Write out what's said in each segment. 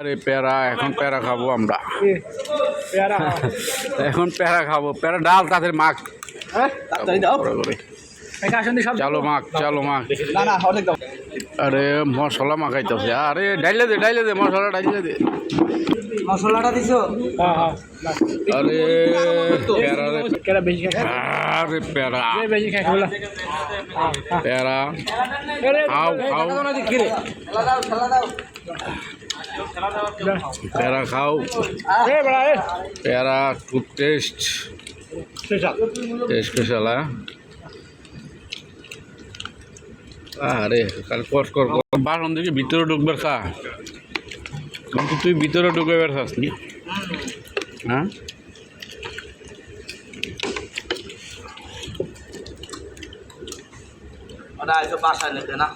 আরে প্যারা এখন প্যারা খাব আমরা। এখন প্যারা খাব। প্যারা ডাল, তাদের মাখ। চালো মাখ চালো মাখ। আরে মশলা মাখাইতেছে। আরে ডাইলে দে ডাইলে দে, মশলা ডাইলে দে। মশলাটা দিছো আরে প্যারা আরে প্যারা প্যারা প্যারা খাও। প্যারা খুব টেস্ট টেস্ট স্পেশাল হ্যাঁ? আরে, কাল কর কর বাসন থেকে ভিতরে ঢুকবার খা। কিন্তু তুই ভিতরে ঢুকে বেড়াস নি। হ্যাঁ? বাসায় না।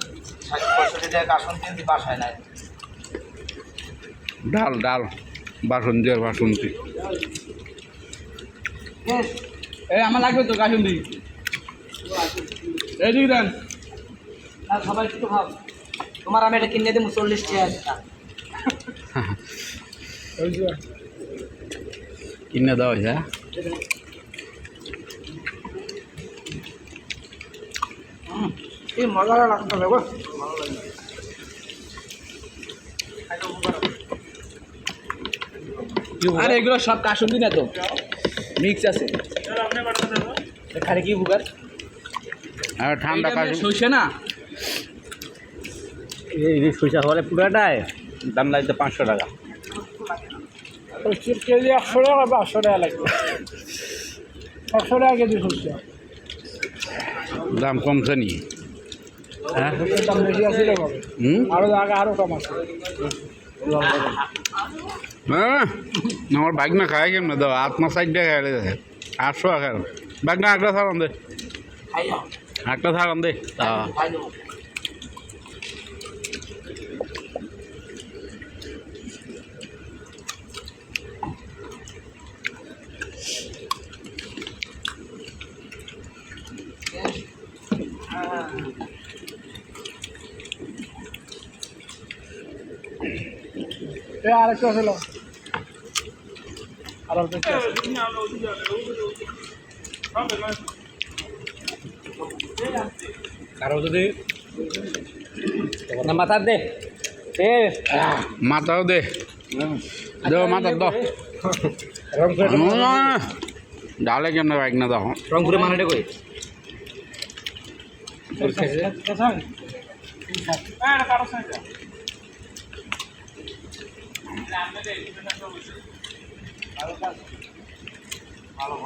বাসায় নাই। ডাল ডাল বাসন্তী আর বাসন্তী। এ আমার লাগবে তো কাশুন দি এই দিক দেন। সবাই একটু ভাব। তোমার আমি এটা কিনে দেবো চল্লিশ টাকা কিনে দেওয়া হ্যাঁ এই মজাটা লাগতে হবে গো আরে এগুলো সব কাশুন দি না তো? মিক্স আছে। এখানে কি বুকার আর ঠান্ডা কাশি। সইছে না? এই সইসা হলে পুরাটাই। দাম লাগছে পাঁচশো টাকা। কেজি একশো টাকা বা একশো টাকা লাগবে। একশো টাকা কেজি সইছে দাম কমছে নি। হ্যাঁ? দাম বেশি আছে রে বাবা হুম? আরও আগে আরও কম আছে। হ্যাঁ আমার বাইক না খায় কেমন দাও আত্মা সাইড দিয়ে খাই আটশো খায় বাইক না একটা থাকান দে খাই যাও দে আরেকটা আর কারও যদি মাথার মাথাও দে দেও মাথার দাও ডালে কেমন বাইক না দাও রংপুরে মানাটা কই ভালো।